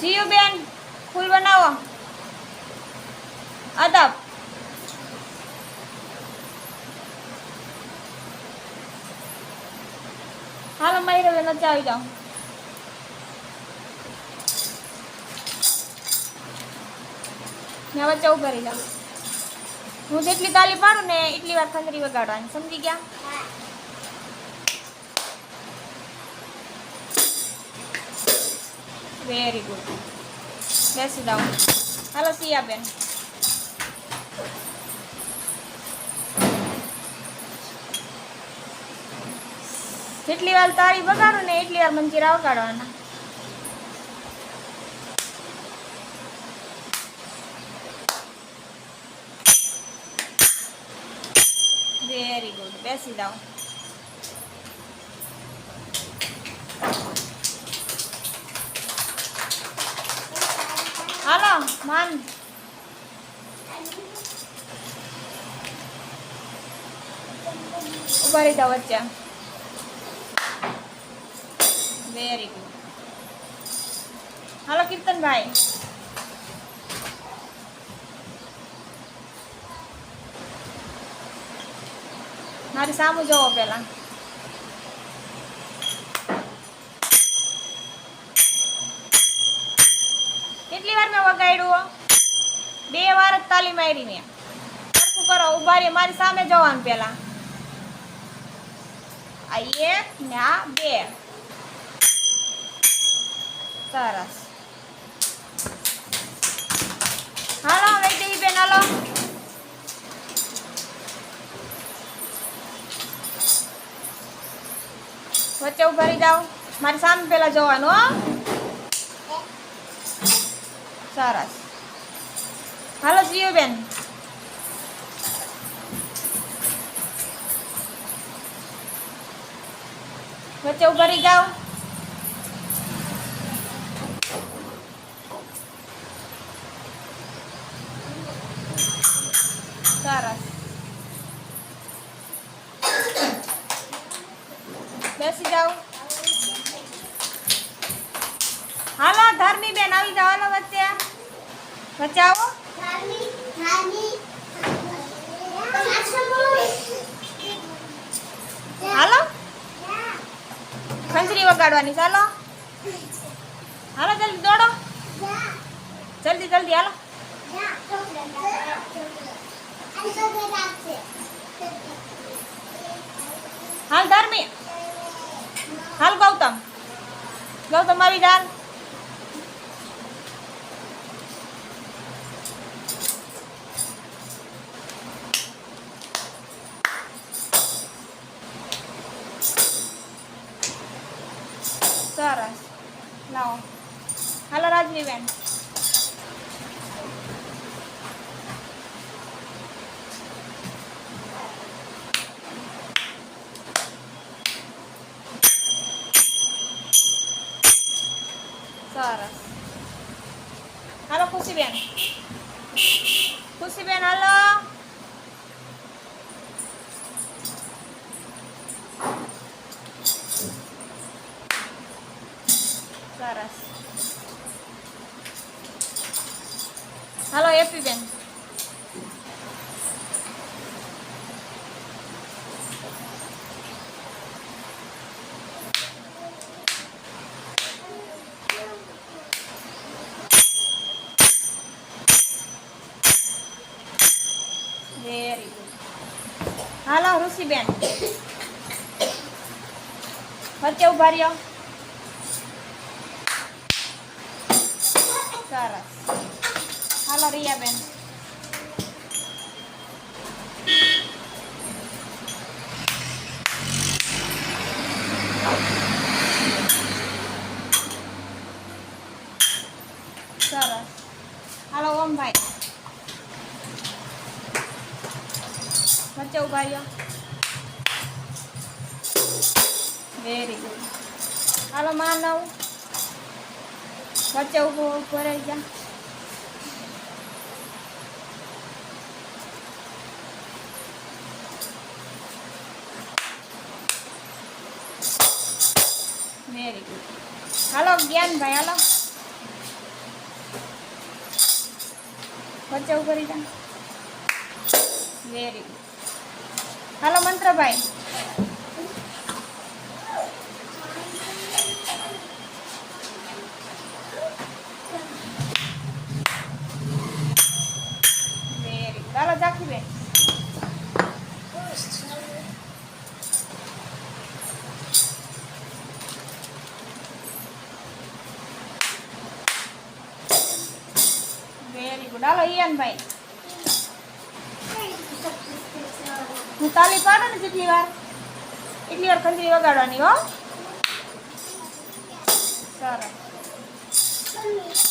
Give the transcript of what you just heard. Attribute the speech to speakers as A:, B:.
A: GU બેન, ફૂલ બનાવો. અદબ. હાલો, મારી હવે નથી આવી ત્યાં વચ્ચે ઊભા રહી જાઓ હું જેટલી તાલી પાડું ને એટલી વાર ખંજરી વગાડવાની, સમજી ગયા? વેરી ગુડ બેસી જાઓ હાલો સિયા બેન જેટલી વાર તારી વગાડો ને એટલી વાર મંજીરા વગાડવાના. વેરી ગુડ બેસી જાઓ હાલો માન ઊભા રહી જાઓ વચ્ચે વેરી ગુડ હાલો કીર્તનભાઈ મારી સામું જોવો પેલા મેં બે વાર જ તાલી મારી મેં. સરખું કરો ઊભા મારી સામે જવાનું પેલા એક ને આ બે. સરસ. હાલો વૈદેહી બેન, હાલો. વચ્ચે ઊભા રહી જાઓ. મારી સામે પેલા જવાનું, હો. સરસ હાલો જીઓ બેન વચ્ચે ઊભા રહી જાઓ સરસ બેસી જાઓ હાલો ધરની બેન આવી જાઓ, હાલો, વચ્ચે. આવો હાલો. ખંજરી વગાડવાની, ચાલો. હાલો, જલ્દી દોડો. જલ્દી જલ્દી, હાલો. હાલ, ધર્મી. હાલ, ગૌતમ. ગૌતમ આવી જા સરસ લાવો હાલો રાજવી બેન સરસ હાલો ખુશીબેન ખુશીબેન હાલો હાલો એપી બેન વેરી ગુડ હાલો ઋષિબેન વચ્ચે ઊભા રહ્યો સરસ હાલો રિયાબેન સરસ હાલો ઓમભાઈ વચ્ચે ઊભા રહ્યો વેરી ગુડ હાલો માનવ વચ્ચે ઊભો ઊભો રહી જા કરી હાલો જ્ઞાનભાઈ હાલો. મરચા ઉભરી જા. વેરી ગુડ હાલો મંત્રભાઈ. હાલો ઈયાનભાઈ હું તાલી પાડું ને જેટલી વાર. એટલી વાર ખંજરી વગાડવાની હો. સરસ.